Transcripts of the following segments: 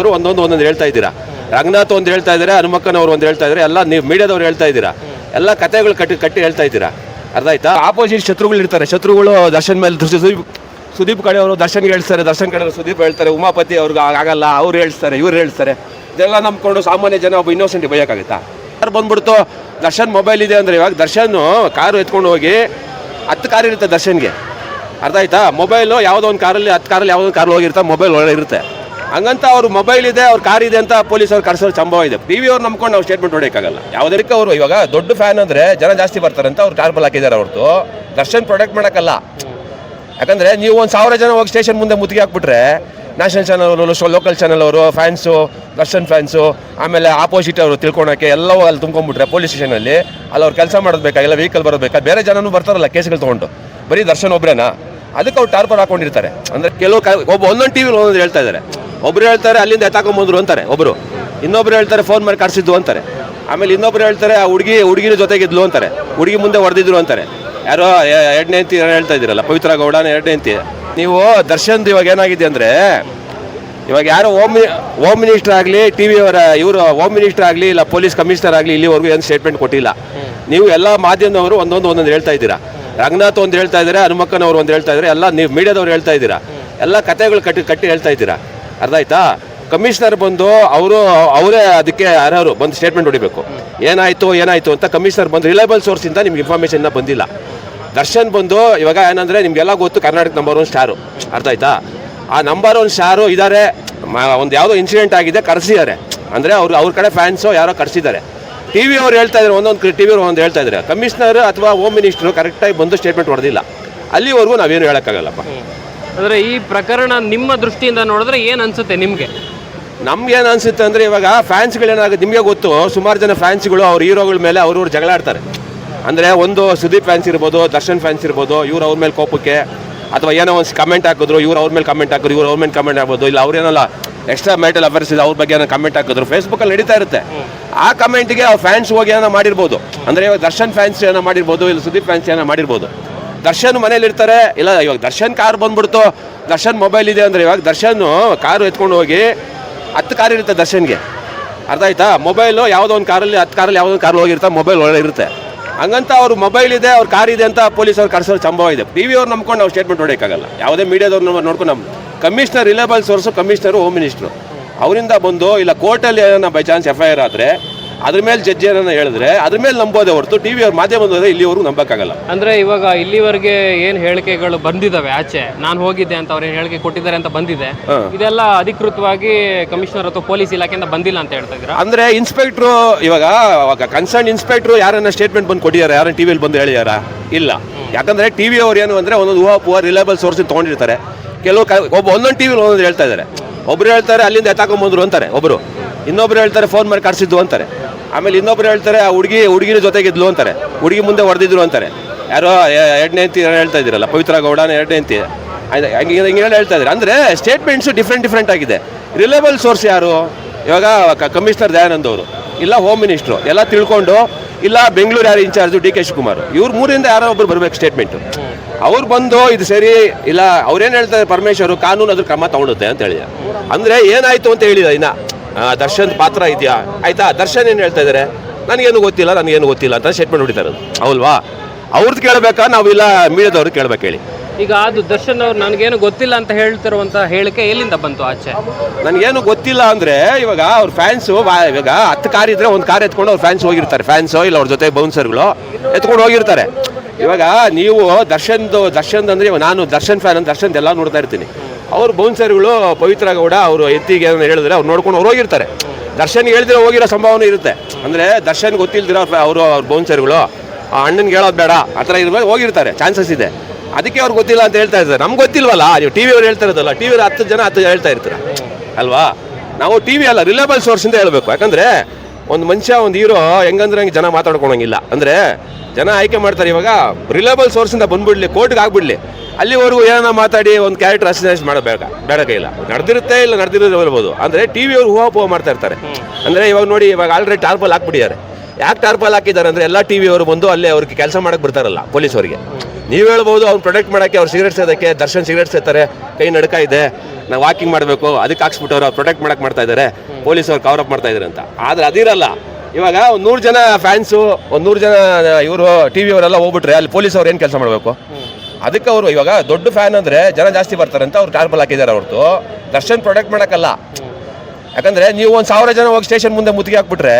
ಹನುಮಕ್ಕನವರು ಒಂದೊಂದು ಒಂದೊಂದು ಹೇಳ್ತಾ ಇದ್ದೀರಾ? ರಂಗನಾಥ್ ಒಂದು ಹೇಳ್ತಾ ಇದ್ದಾರೆ ಹನುಮಕ್ಕನವರು ಒಂದು ಹೇಳ್ತಾ ಇದ್ದಾರೆ, ಎಲ್ಲ ನೀವು ಮೀಡಿಯಾದವ್ರು ಹೇಳ್ತಾ ಇದ್ದೀರಾ? ಎಲ್ಲ ಕಥೆಗಳು ಕಟ್ಟಿ ಕಟ್ಟಿ ಹೇಳ್ತಾ ಇದ್ದೀರಾ? ಅರ್ಥ ಆಯ್ತಾ? ಆಪೋಸಿಟ್ ಶತ್ರುಗಳು ಇರ್ತಾರೆ, ಶತ್ರುಗಳು ದರ್ಶನ್ ಮೇಲೆ ಸುದೀಪ್ ಸುದೀಪ್ ಕಡೆ ಅವರು ದರ್ಶನ್ಗೆ ಹೇಳ್ತಾರೆ, ದರ್ಶನ್ ಕಡೆ ಸುದೀಪ್ ಹೇಳ್ತಾರೆ, ಉಮಾಪತಿ ಅವ್ರಿಗೆ ಆಗಲ್ಲ, ಅವ್ರು ಹೇಳ್ತಾರೆ, ಇವ್ರು ಹೇಳ್ತಾರೆ. ಇದೆಲ್ಲ ನಂಬ್ಕೊಂಡು ಸಾಮಾನ್ಯ ಜನ ಒಬ್ಬ ಇನ್ನೋಸೆಂಟ್ ಬೈಯೋಕ್ಕಾಗುತ್ತಾ? ಯಾರು ಬಂದ್ಬಿಡ್ತು? ದರ್ಶನ್ ಮೊಬೈಲ್ ಇದೆ ಅಂದರೆ ಇವಾಗ ದರ್ಶನ್ ಕಾರು ಎತ್ಕೊಂಡು ಹೋಗಿ ಹತ್ತು ಕಾರ್ ಇರುತ್ತೆ ದರ್ಶನ್ಗೆ. ಅರ್ಥ ಆಯ್ತಾ? ಮೊಬೈಲು ಯಾವುದೋ ಒಂದು ಕಾರಲ್ಲಿ, ಹತ್ತು ಕಾರಲ್ಲಿ ಯಾವುದೋ ಒಂದು ಕಾರಲ್ಲಿ ಹೋಗಿರ್ತಾ ಮೊಬೈಲ್ ಒಳಗೆ ಇರುತ್ತೆ. ಹಂಗಂತ ಅವ್ರ ಮೊಬೈಲ್ ಇದೆ ಅವ್ರ ಕಾರ್ ಇದೆ ಅಂತ ಪೊಲೀಸ್ ಅವ್ರು ಕರ್ಸೋ ಸಂಭವ ಇದೆ. ಟಿ ವಿ ಅವ್ರು ನಂಬ್ಕೊಂಡು ನಾವು ಸ್ಟೇಟ್ಮೆಂಟ್ ಹೊಡೆಯೋಕ್ಕಾಗಲ್ಲ. ಯಾವುದಕ್ಕೆ ಅವರು ಇವಾಗ ದೊಡ್ಡ ಫ್ಯಾನ್ ಅಂದರೆ ಜನ ಜಾಸ್ತಿ ಬರ್ತಾರೆ ಅಂತ ಅವ್ರು ಕಾರ್ಬಲ್ ಹಾಕಿದ್ದಾರೆ ಹೊರತು. ದರ್ಶನ್ ಪ್ರೊಟೆಕ್ಟ್ ಮಾಡೋಕ್ಕಲ್ಲ. ಯಾಕಂದ್ರೆ ನೀವು ಒಂದು ಸಾವಿರ ಜನ ಹೋಗಿ ಸ್ಟೇಷನ್ ಮುಂದೆ ಮುತ್ತಿಗೆ ಹಾಕ್ಬಿಟ್ರೆ ನ್ಯಾಷನಲ್ ಚಾನಲ್ ಅವರು ಲೋಕಲ್ ಚಾನಲ್ ಅವರು ಫ್ಯಾನ್ಸು ದರ್ಶನ್ ಫ್ಯಾನ್ಸು ಆಮೇಲೆ ಆಪೋಸಿಟ್ ಅವರು ತಿಳ್ಕೊಳಕ್ಕೆ ಎಲ್ಲವೂ ಅಲ್ಲಿ ತುಂಬ್ಕೊಂಡ್ಬಿಟ್ರೆ ಪೊಲೀಸ್ ಸ್ಟೇಷನಲ್ಲಿ ಅಲ್ಲಿ ಅವ್ರು ಕೆಲಸ ಮಾಡೋದು ಬೇಕಾ ಇಲ್ಲ ವೆಹಿಕಲ್ ಬರೋದು ಬೇಕಾ ಬೇರೆ ಜನನೂ ಬರ್ತಾರಲ್ಲ ಕೇಸ್ಗಳು ತೊಗೊಂಡು. ಬರೀ ದರ್ಶನ್ ಒಬ್ಬರೇನಾ ಅದಕ್ಕೆ ಅವ್ರು ಟಾರ್ಪರ್ ಹಾಕೊಂಡಿರ್ತಾರೆ. ಅಂದರೆ ಕೆಲವು ಕ- ಒಬ್ಬ ಒಂದೊಂದು ಟಿವಿ ಒಂದೊಂದು ಹೇಳ್ತಾ ಇದ್ದಾರೆ ಒಬ್ರು ಹೇಳ್ತಾರೆ, ಅಲ್ಲಿಂದ ಎತ್ತಾಕೊಂಬಂದ್ರು ಅಂತಾರೆ, ಒಬ್ರು. ಇನ್ನೊಬ್ರು ಹೇಳ್ತಾರೆ ಫೋನ್ ಮಾಡಿ ಕರ್ಸಿದ್ದು ಅಂತಾರೆ. ಆಮೇಲೆ ಇನ್ನೊಬ್ರು ಹೇಳ್ತಾರೆ, ಆ ಹುಡುಗಿ, ಹುಡುಗಿನ ಜೊತೆಗಿದ್ಲು ಅಂತಾರೆ. ಹುಡುಗಿ ಮುಂದೆ ಹೊಡೆದಿದ್ರು ಅಂತಾರೆ. ಯಾರೋ ಎರಡನೇ ಅಂತಿ ಹೇಳ್ತಾ ಇದ್ದೀರಲ್ಲ, ಪವಿತ್ರ ಗೌಡನ ಎರಡನೇ ಅಂತಿ ನೀವು ದರ್ಶನ್ ಇವಾಗ ಏನಾಗಿದೆ ಅಂದರೆ, ಇವಾಗ ಯಾರೋ ಹೋಮ್ ಹೋಮ್ ಮಿನಿಸ್ಟರ್ ಆಗಲಿ, ಟಿ ವಿ ಅವರ, ಇವರು ಹೋಮ್ ಮಿನಿಸ್ಟರ್ ಆಗಲಿ, ಇಲ್ಲ ಪೊಲೀಸ್ ಕಮಿಷನರ್ ಆಗಲಿ, ಇಲ್ಲಿವರೆಗೂ ಏನು ಸ್ಟೇಟ್ಮೆಂಟ್ ಕೊಟ್ಟಿಲ್ಲ. ನೀವು ಎಲ್ಲ ಮಾಧ್ಯಮದವರು ಒಂದೊಂದು ಒಂದೊಂದು ಹೇಳ್ತಾ ಇದ್ದೀರಾ. ರಂಗನಾಥ್ ಒಂದು ಹೇಳ್ತಾ ಇದ್ದಾರೆ, ಹನುಮಕ್ಕನವರು ಒಂದು ಹೇಳ್ತಾ ಇದ್ದಾರೆ, ಎಲ್ಲ ನೀವು, ಮೀಡಿಯಾದವ್ರು ಹೇಳ್ತಾ ಇದ್ದೀರಾ. ಎಲ್ಲ ಕತೆಗಳು ಕಟ್ಟಿ ಕಟ್ಟಿ ಹೇಳ್ತಾ ಇದ್ದೀರಾ. ಅರ್ಥ ಆಯ್ತಾ? ಕಮಿಷನರ್ ಬಂದು ಅವರು, ಅವರೇ ಅದಕ್ಕೆ ಅರ್ಹರು, ಬಂದು ಸ್ಟೇಟ್ಮೆಂಟ್ ಹೊಡಿಬೇಕು. ಏನಾಯ್ತು ಏನಾಯ್ತು ಅಂತ ಕಮಿಷನರ್ ಬಂದು ರಿಲಯಬಲ್ ಸೋರ್ಸಿಂದ ನಿಮ್ಗೆ ಇನ್ಫಾರ್ಮೇಷನ್ ಬಂದಿಲ್ಲ. ದರ್ಶನ್ ಬಂದು ಇವಾಗ ಏನಂದ್ರೆ ನಿಮ್ಗೆಲ್ಲ ಗೊತ್ತು ಕರ್ನಾಟಕ ನಂಬರ್ ಒನ್ ಸ್ಟಾರು ಅರ್ಥ ಆಯ್ತಾ? ಆ ನಂಬರ್ ಒನ್ ಸ್ಟಾರು ಇದ್ದಾರೆ ಒಂದು ಯಾವುದೋ ಇನ್ಸಿಡೆಂಟ್ ಆಗಿದೆ ಕರೆಸಿದ್ದಾರೆ ಅಂದರೆ ಅವ್ರು, ಅವ್ರ ಕಡೆ ಫ್ಯಾನ್ಸು ಯಾರೋ ಕರೆಸಿದ್ದಾರೆ ಟಿ ವಿ ಅವ್ರು ಹೇಳ್ತಾ ಇದ್ದಾರೆ ಒಂದೊಂದು ಟಿ ವಿ ಅವ್ರು ಒಂದು ಹೇಳ್ತಾ ಇದ್ದಾರೆ ಕಮಿಷನರ್ ಅಥವಾ ಹೋಮ್ ಮಿನಿಸ್ಟ್ರು ಕರೆಕ್ಟಾಗಿ ಬಂದು ಸ್ಟೇಟ್ಮೆಂಟ್ ಹೊಡೆದಿಲ್ಲ. ಅಲ್ಲಿವರೆಗೂ ನಾವೇನು ಹೇಳೋಕ್ಕಾಗಲ್ಲಪ್ಪ? ಅಂದ್ರೆ ಈ ಪ್ರಕರಣ ನಿಮ್ಮ ದೃಷ್ಟಿಯಿಂದ ನೋಡಿದ್ರೆ ಏನು ಅನ್ಸುತ್ತೆ ನಿಮಗೆ? ನಮ್ಗೆ ಏನು ಅನ್ಸುತ್ತೆ ಅಂದರೆ ಇವಾಗ ಫ್ಯಾನ್ಸ್ಗಳೇನಾಗುತ್ತೆ, ನಿಮಗೆ ಗೊತ್ತು, ಸುಮಾರು ಜನ ಫ್ಯಾನ್ಸ್ಗಳು ಅವ್ರ ಹೀರೋಗಳ ಮೇಲೆ ಅವ್ರವ್ರು ಜಗಳ ಆಡ್ತಾರೆ. ಅಂದರೆ ಒಂದು ಸುದೀಪ್ ಫ್ಯಾನ್ಸ್ ಇರ್ಬೋದು, ದರ್ಶನ್ ಫ್ಯಾನ್ಸ್ ಇರ್ಬೋದು, ಇವ್ರು ಅವ್ರ ಮೇಲೆ ಕೋಪಕ್ಕೆ, ಅಥವಾ ಏನೋ ಒಂದು ಕಮೆಂಟ್ ಹಾಕಿದ್ರು, ಇವ್ರು ಅವ್ರ ಮೇಲೆ ಕಮೆಂಟ್ ಹಾಕಿದ್ರು, ಇವ್ರು ಅವ್ರ ಮೇಲೆ ಕಮೆಂಟ್ ಆಗ್ಬೋದು, ಇಲ್ಲ ಅವ್ರೇನಲ್ಲ ಎಕ್ಸ್ಟ್ರಾ ಮ್ಯಾಟಲ್ ಅಫೇರ್ಸ್ ಇದೆ, ಅವ್ರ ಬಗ್ಗೆ ಏನೋ ಕಮೆಂಟ್ ಹಾಕಿದ್ರು ಫೇಸ್ಬುಕ್ಕಲ್ಲಿ ನಡೀತಾ ಇರುತ್ತೆ. ಆ ಕಮೆಂಟ್ಗೆ ಅವ್ರ ಫ್ಯಾನ್ಸ್ ಹೋಗಿ ಏನೋ ಮಾಡಿರ್ಬೋದು. ಅಂದರೆ ಇವಾಗ ದರ್ಶನ್ ಫ್ಯಾನ್ಸ್ ಏನೋ ಮಾಡಿರ್ಬೋದು, ಇಲ್ಲ ಸುದೀಪ್ ಫ್ಯಾನ್ಸ್ ಏನೋ ಮಾಡಿರ್ಬೋದು. ದರ್ಶನ್ ಮನೇಲಿ ಇರ್ತಾರೆ. ಇಲ್ಲ, ಇವಾಗ ದರ್ಶನ್ ಕಾರ್ ಬಂದ್ಬಿಡ್ತು. ದರ್ಶನ್ ಮೊಬೈಲ್ ಇದೆ ಅಂದರೆ ಇವಾಗ ದರ್ಶನ್ ಕಾರು ಎತ್ಕೊಂಡು ಹೋಗಿ ಹತ್ತು ಕಾರ್ ಇರುತ್ತೆ ದರ್ಶನ್ಗೆ. ಅರ್ಥ ಆಯ್ತಾ? ಮೊಬೈಲು ಯಾವುದೋ ಒಂದು ಕಾರಲ್ಲಿ, ಹತ್ತು ಕಾರಲ್ಲಿ ಯಾವುದೋ ಒಂದು ಕಾರಲ್ಲಿ ಹೋಗಿರ್ತಾ ಮೊಬೈಲ್ ಒಳಗೆ ಇರುತ್ತೆ. ಹಂಗಂತ ಅವ್ರ ಮೊಬೈಲ್ ಇದೆ, ಅವ್ರ ಕಾರ್ ಇದೆ ಅಂತ ಪೊಲೀಸ್ ಅವ್ರು ಕರ್ಸೋ ಸಂಭವ ಇದೆ. ಟಿ ವಿ ಅವ್ರು ನಂಬ್ಕೊಂಡು ನಾವು ಸ್ಟೇಟ್ಮೆಂಟ್ ಹೊಡೆಯೋಕ್ಕಾಗಲ್ಲ. ಯಾವುದೇ ಮೀಡಿಯಾದವ್ರು ನೋಡ್ಕೊಂಡು ನಮ್ಮ commissioner reliable source commissioner home minister ಅವರಿಂದ ಬಂದು, ಇಲ್ಲ ಕೋರ್ಟಲ್ಲಿ ಏನೋ by chance F I R ಆದರೆ ಅದ್ರ ಮೇಲೆ ಜಡ್ಜ್ ಏನನ್ನ ಹೇಳಿದ್ರೆ ಅದ್ರ ಮೇಲೆ ನಂಬೋದೇ ಹೊರತು ಟಿ ವಿ ಅವ್ರ ಮಾಧ್ಯಮದ ಇಲ್ಲಿವರೆಗೂ ನಂಬಕ್ಕಾಗಲ್ಲ. ಅಂದ್ರೆ ಇವಾಗ ಇಲ್ಲಿವರೆಗೆ ಏನ್ ಹೇಳಿಕೆಗಳು ಬಂದಿದಾವೆ ಆಚೆ ನಾನು ಹೋಗಿದ್ದೆ ಅಂತ ಅವ್ರೇನ್ ಹೇಳಿಕೆ ಕೊಟ್ಟಿದ್ದಾರೆ ಅಂತ ಬಂದಿದೆ ಇದೆಲ್ಲ ಅಧಿಕೃತವಾಗಿ ಕಮಿಷನರ್ ಅಥವಾ ಪೊಲೀಸ್ ಇಲಾಖೆಯಿಂದ ಬಂದಿಲ್ಲ ಅಂತ ಹೇಳ್ತಾ ಇದ್ದೀರಾ? ಅಂದ್ರೆ ಇನ್ಸ್ಪೆಕ್ಟ್ರು ಇವಾಗ ಕನ್ಸರ್ನ್ ಇನ್ಸ್ಪೆಕ್ಟ್ರು ಯಾರನ್ನ ಸ್ಟೇಟ್ಮೆಂಟ್ ಬಂದು ಕೊಟ್ಟಿದ್ದಾರೆ ಯಾರನ್ನ ಟಿವಿಯಲ್ಲಿ ಬಂದು ಹೇಳಿದಾರ? ಇಲ್ಲ. ಯಾಕಂದ್ರೆ ಟಿವಿ ಅವ್ರು ಏನು ಅಂದ್ರೆ ಒಂದೊಂದು ಊಹಾ ಪೂವ ರಿಲಯಬಲ್ ಸೋರ್ಸ್ ತಗೊಂಡಿರ್ತಾರೆ. ಕೆಲವು ಒಬ್ಬ ಒಂದೊಂದು ಟಿವಿ ಒಂದೊಂದು ಹೇಳ್ತಾ ಇದ್ದಾರೆ ಒಬ್ರು ಹೇಳ್ತಾರೆ ಅಲ್ಲಿಂದ ಎತ್ತಾಕೊಂಬಂದ್ರು ಅಂತಾರೆ ಒಬ್ರು. ಇನ್ನೊಬ್ರು ಹೇಳ್ತಾರೆ ಫೋನ್ ಮಾಡಿ ಕರ್ಸಿದ್ದು ಅಂತಾರೆ. ಆಮೇಲೆ ಇನ್ನೊಬ್ರು ಹೇಳ್ತಾರೆ, ಆ ಹುಡುಗಿ, ಹುಡುಗಿನ ಜೊತೆಗಿದ್ಲು ಅಂತಾರೆ. ಹುಡುಗಿ ಮುಂದೆ ಹೊಡೆದಿದ್ರು ಅಂತಾರೆ. ಯಾರೋ ಎರಡನೇ ಅಂತಿ ಹೇಳ್ತಾ ಇದ್ದೀರಲ್ಲ ಪವಿತ್ರ ಗೌಡನ ಎರಡನೇ ಅಂತಿ ಹಂಗೆ, ಹಿಂಗೆ ಹೇಳಿ ಹೇಳ್ತಾ ಇದ್ದಾರೆ ಅಂದರೆ ಸ್ಟೇಟ್ಮೆಂಟ್ಸು ಡಿಫ್ರೆಂಟ್ ಡಿಫ್ರೆಂಟ್ ಆಗಿದೆ. ರಿಲೇಬಲ್ ಸೋರ್ಸ್ ಯಾರು? ಇವಾಗ ಕಮಿಷನರ್ ದಯಾನಂದ್ ಅವರು. ಇಲ್ಲ ಹೋಮ್ ಮಿನಿಸ್ಟ್ರು ಎಲ್ಲ ತಿಳ್ಕೊಂಡು, ಇಲ್ಲ ಬೆಂಗಳೂರು ಯಾರು ಇನ್ಚಾರ್ಜು ಡಿ ಕೆ ಶಿವಕುಮಾರ್. ಇವ್ರ ಮೂರಿಂದ ಯಾರೋ ಒಬ್ರು ಬರಬೇಕು ಸ್ಟೇಟ್ಮೆಂಟು ಅವ್ರು ಬಂದು ಇದು ಸರಿ, ಇಲ್ಲ ಅವ್ರೇನು ಹೇಳ್ತಾರೆ ಪರಮೇಶ್ವರು, ಕಾನೂನು ಅದ್ರ ಕ್ರಮ ತಗೊಳುತ್ತೆ ಅಂತ ಹೇಳಿದ. ಅಂದರೆ ಏನಾಯಿತು ಅಂತ ಹೇಳಿದ ಇನ್ನ. ದರ್ಶನ್ ಪಾತ್ರ ಇದೆಯಾ? ಆಯ್ತಾ? ದರ್ಶನ್ ಏನು ಹೇಳ್ತಾ ಇದ್ದಾರೆ ನನಗೇನು ಗೊತ್ತಿಲ್ಲ ನನಗೇನು ಗೊತ್ತಿಲ್ಲ ಅಂತ ಸ್ಟೇಟ್ಮೆಂಟ್ ಹೊಡಿತಾರೆ ಅವಲ್ವಾ ಅವ್ರದ್ದು ಕೇಳಬೇಕಾ? ನಾವಿಲ್ಲ ಮೀಡಿಯಾದವ್ರು ಕೇಳಬೇಕು ಹೇಳಿ. ಈಗ ಅದು ದರ್ಶನ್ ಅವ್ರು ನನಗೇನು ಗೊತ್ತಿಲ್ಲ ಅಂತ ಹೇಳ್ತಿರುವಂತ ಹೇಳಿಕೆ ಎಲ್ಲಿಂದ ಬಂತು ಆಚೆ? ನನಗೇನು ಗೊತ್ತಿಲ್ಲ ಅಂದರೆ ಇವಾಗ ಅವ್ರ ಫ್ಯಾನ್ಸು ಇವಾಗ ಹತ್ತು ಕಾರ್ ಇದ್ರೆ ಒಂದು ಕಾರ್ ಎತ್ಕೊಂಡು ಅವ್ರ ಫ್ಯಾನ್ಸ್ ಹೋಗಿರ್ತಾರೆ. ಫ್ಯಾನ್ಸು ಇಲ್ಲ ಅವ್ರ ಜೊತೆ ಬೌನ್ಸರ್ಗಳು ಎತ್ಕೊಂಡು ಹೋಗಿರ್ತಾರೆ. ಇವಾಗ ನೀವು ದರ್ಶನ್ದು ದರ್ಶನ್ ಅಂದರೆ ನಾನು ದರ್ಶನ್ ಫ್ಯಾನ್ ಅಂತ ದರ್ಶನ್ ಎಲ್ಲ ನೋಡ್ತಾ ಇರ್ತೀನಿ. ಅವ್ರ ಬೌನ್ಸರ್ಗಳು ಪವಿತ್ರ ಗೌಡ ಅವರು ಎತ್ತಿಗೆ ಏನೋ ಹೇಳಿದ್ರೆ ಅವ್ರು ನೋಡ್ಕೊಂಡು ಅವ್ರು ಹೋಗಿರ್ತಾರೆ. ದರ್ಶನ್ ಹೇಳ್ದಿರೋ ಹೋಗಿರೋ ಸಂಭಾವನೆ ಇರುತ್ತೆ. ಅಂದರೆ ದರ್ಶನ್ ಗೊತ್ತಿಲ್ದಿರೋ ಅವರು ಅವ್ರ ಬೌನ್ಸರ್ಗಳು ಆ ಅಣ್ಣನಿಗೆ ಹೇಳೋದು ಬೇಡ, ಆ ಥರ ಇರ್ಬೇಕು ಹೋಗಿರ್ತಾರೆ ಚಾನ್ಸಸ್ ಇದೆ. ಅದಕ್ಕೆ ಅವ್ರು ಗೊತ್ತಿಲ್ಲ ಅಂತ ಹೇಳ್ತಾ ಇರ್ತಾರೆ ನಮ್ಗೆ ಗೊತ್ತಿಲ್ವಲ್ಲ, ನೀವು ಟಿ ವಿಯವ್ರು ಹೇಳ್ತಾ ಇರೋದಲ್ಲ ಟಿ ವಿಯವ್ರು ಹತ್ತು ಜನ ಹತ್ತು ಹೇಳ್ತಾ ಇರ್ತಾರೆ? ಅಲ್ವಾ? ನಾವು ಟಿ ವಿ ಅಲ್ಲ ರಿಲೇಬಲ್ ಸೋರ್ಸಿಂದ ಹೇಳಬೇಕು. ಯಾಕಂದರೆ ಒಂದು ಮನುಷ್ಯ, ಒಂದು ಹೀರೋ ಹೆಂಗಂದ್ರೆ ಹಂಗೆ ಜನ ಮಾತಾಡ್ಕೊಳಂಗಿಲ್ಲ. ಅಂದರೆ ಜನ ಆಯ್ಕೆ ಮಾಡ್ತಾರೆ ಇವಾಗ ರಿಲೇಬಲ್ ಸೋರ್ಸಿಂದ ಬಂದ್ಬಿಡ್ಲಿ ಕೋರ್ಟ್ಗೆ ಆಗ್ಬಿಡ್ಲಿ. ಅಲ್ಲಿವರೆಗೂ ಏನೋ ಮಾತಾಡಿ ಒಂದು ಕ್ಯಾರೆಕ್ಟರ್ ಅಸಿನೈಸ್ ಮಾಡಬೇಕ ಬೇಡ ಕೈಲ್ಲ ನಡೆದಿರುತ್ತೆ ಇಲ್ಲ, ನಡೆದಿರೋದು ಇರ್ಬೋದು ಅಂದರೆ ಟಿ ವಿ ಅವರು ಹೂವು ಮಾಡ್ತಾ ಇರ್ತಾರೆ. ಅಂದರೆ ಇವಾಗ ನೋಡಿ, ಇವಾಗ ಆಲ್ರೆಡಿ ಟಾರ್ಪಲ್ ಹಾಕ್ಬಿಟ್ಟಿದ್ದಾರೆ. ಯಾಕೆ ಟಾರ್ಪಲ್ ಹಾಕಿದ್ದಾರೆ ಅಂದರೆ ಎಲ್ಲ ಟಿ ವಿ ಅವರು ಬಂದು ಅಲ್ಲೇ ಅವ್ರಿಗೆ ಕೆಲಸ ಮಾಡಕ್ಕೆ ಬರ್ತಾರಲ್ಲ ಪೊಲೀಸವರಿಗೆ ನೀವು ಹೇಳ್ಬೋದು ಅವ್ರು ಪ್ರೊಟೆಕ್ಟ್ ಮಾಡೋಕ್ಕೆ ಅವ್ರು ಸಿಗರೇಟ್ ಸೇದಕ್ಕೆ, ದರ್ಶನ್ ಸಿಗರೇಟ್ ಸೇತಾರೆ ಕೈ ನಡ್ಕ ಇದೆ, ನಾವು ವಾಕಿಂಗ್ ಮಾಡಬೇಕು, ಅದಕ್ಕೆ ಹಾಕ್ಸ್ಬಿಟ್ಟು ಅವ್ರು ಪ್ರೊಟೆಕ್ಟ್ ಮಾಡಕ್ಕೆ ಮಾಡ್ತಾ ಇದ್ದಾರೆ ಪೊಲೀಸ್ ಅವ್ರು ಕವರ್ ಅಪ್ ಮಾಡ್ತಾ ಇದ್ದಾರೆ ಅಂತ. ಆದರೆ ಅದಿರಲ್ಲ. ಇವಾಗ ಒಂದು ನೂರು ಜನ ಫ್ಯಾನ್ಸು ಒಂದು ನೂರು ಜನ ಇವರು ಟಿ ವಿ ಅವರೆಲ್ಲ ಹೋಗ್ಬಿಟ್ರೆ ಅಲ್ಲಿ ಪೊಲೀಸ್ ಅವ್ರು ಏನು ಕೆಲಸ ಮಾಡಬೇಕು? ಅದಕ್ಕೆ ಅವರು ಇವಾಗ ದೊಡ್ಡ ಫ್ಯಾನ್ ಅಂದರೆ ಜನ ಜಾಸ್ತಿ ಬರ್ತಾರೆ ಅಂತ ಅವ್ರು ಟಾರ್ಪಲ್ ಹಾಕಿದ್ದಾರೆ ಹೊರತು. ದರ್ಶನ್ ಪ್ರೊಟೆಕ್ಟ್ ಮಾಡೋಕ್ಕಲ್ಲ. ಯಾಕಂದರೆ ನೀವು ಒಂದು ಸಾವಿರ ಜನ ಹೋಗಿ ಸ್ಟೇಷನ್ ಮುಂದೆ ಮುತ್ತಿಗೆ ಹಾಕ್ಬಿಟ್ರೆ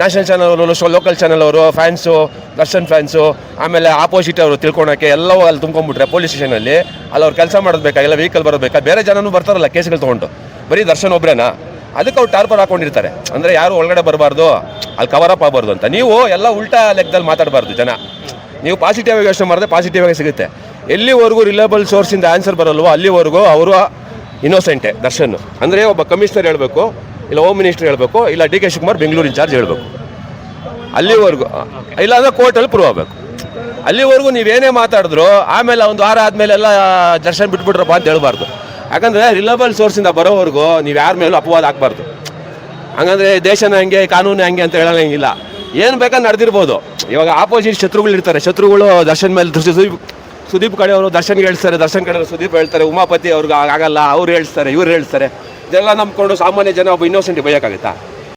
ನ್ಯಾಷನಲ್ ಚಾನಲ್ ಅವರು ಲೋಕಲ್ ಚಾನಲ್ ಅವರು ಫ್ಯಾನ್ಸು ದರ್ಶನ್ ಫ್ಯಾನ್ಸು ಆಮೇಲೆ ಆಪೋಸಿಟ್ ಅವರು ತಿಳ್ಕೊಳಕ್ಕೆ ಎಲ್ಲವೂ ಅಲ್ಲಿ ತುಂಬ್ಕೊಂಡ್ಬಿಟ್ರೆ ಪೊಲೀಸ್ ಸ್ಟೇಷನಲ್ಲಿ ಅಲ್ಲಿ ಅವ್ರು ಕೆಲಸ ಮಾಡೋದು ಎಲ್ಲ ವೆಹಿಕಲ್ ಬರೋದು ಬೇಕಾ ಬೇರೆ ಜನನೂ ಬರ್ತಾರಲ್ಲ ಕೇಸ್ಗಳು ತೊಗೊಂಡು. ಬರೀ ದರ್ಶನ್ ಒಬ್ಬರೇನಾ ಅದಕ್ಕೆ ಅವ್ರು ಟಾರ್ಪರ್ ಹಾಕೊಂಡಿರ್ತಾರೆ. ಅಂದರೆ ಯಾರು ಒಳಗಡೆ ಬರಬಾರ್ದು, ಅಲ್ಲಿ ಕವರ್ ಅಪ್ ಆಗಬಾರ್ದು ಅಂತ. ನೀವು ಎಲ್ಲ ಉಲ್ಟಾ ಲೆಕ್ಕದಲ್ಲಿ ಮಾತಾಡಬಾರ್ದು ಜನ. ನೀವು ಪಾಸಿಟಿವ್ ಆಗಿ ಯೋಚನೆ ಮಾಡಿದ್ರೆ ಪಾಸಿಟಿವ್ ಆಗಿ ಸಿಗುತ್ತೆ. ಎಲ್ಲಿವರೆಗೂ ರಿಲೇಬಲ್ ಸೋರ್ಸಿಂದ ಆನ್ಸರ್ ಬರಲ್ವೋ ಅಲ್ಲಿವರೆಗೂ ಅವರು ಇನ್ನೋಸೆಂಟೆ ದರ್ಶನ್. ಅಂದರೆ ಒಬ್ಬ ಕಮಿಷನರ್ ಹೇಳಬೇಕು, ಇಲ್ಲ ಹೋಮ್ ಮಿನಿಸ್ಟರ್ ಹೇಳಬೇಕು, ಇಲ್ಲ D K Shivakumar Bengaluru incharge ಹೇಳಬೇಕು. ಅಲ್ಲಿವರೆಗೂ ಇಲ್ಲ ಅಂದ್ರೆ ಕೋರ್ಟಲ್ಲಿ ಪ್ರೂವ್ ಆಗಬೇಕು. ಅಲ್ಲಿವರೆಗೂ ನೀವೇನೇ ಮಾತಾಡಿದ್ರು ಆಮೇಲೆ ಒಂದು ವಾರ ಆದಮೇಲೆ ಎಲ್ಲ ದರ್ಶನ್ ಬಿಟ್ಬಿಟ್ರಪ್ಪ ಅಂತ ಹೇಳ್ಬಾರ್ದು. ಯಾಕಂದರೆ ರಿಲಯಬಲ್ ಸೋರ್ಸಿಂದ ಬರೋವರೆಗೂ ನೀವು ಯಾರ ಮೇಲೂ ಅಪವಾದ ಹಾಕ್ಬಾರ್ದು. ಹಂಗಂದ್ರೆ ದೇಶನ ಹಂಗೆ, ಕಾನೂನು ಹಂಗೆ ಅಂತ ಹೇಳೋಂಗಿಲ್ಲ ಏನು ಬೇಕಾದ್ರೆ ನಡೆದಿರ್ಬೋದು. ಇವಾಗ ಆಪೋಸಿಟ್ ಶತ್ರುಗಳು ಇರ್ತಾರೆ. ಶತ್ರುಗಳು ದರ್ಶನ್ ಮೇಲೆ ದೃಷ್ಟಿ ಸುದೀಪ್ ಕಡೆ ಅವರು ದರ್ಶನ್ಗೆ ಹೇಳ್ತಾರೆ, ದರ್ಶನ್ ಕಡೆ ಸುದೀಪ್ ಹೇಳ್ತಾರೆ, ಉಮಾಪತಿ ಅವ್ರಿಗೆ ಆಗಲ್ಲ, ಅವ್ರು ಹೇಳ್ತಾರೆ, ಇವ್ರು ಹೇಳ್ತಾರೆ. ಇದೆಲ್ಲ ನಂಬ್ಕೊಂಡು ಸಾಮಾನ್ಯ ಜನ ಒಬ್ಬ ಇನ್ನೋಸೆಂಟ್ ಬೈಯೋಕ್ಕಾಗುತ್ತಾ?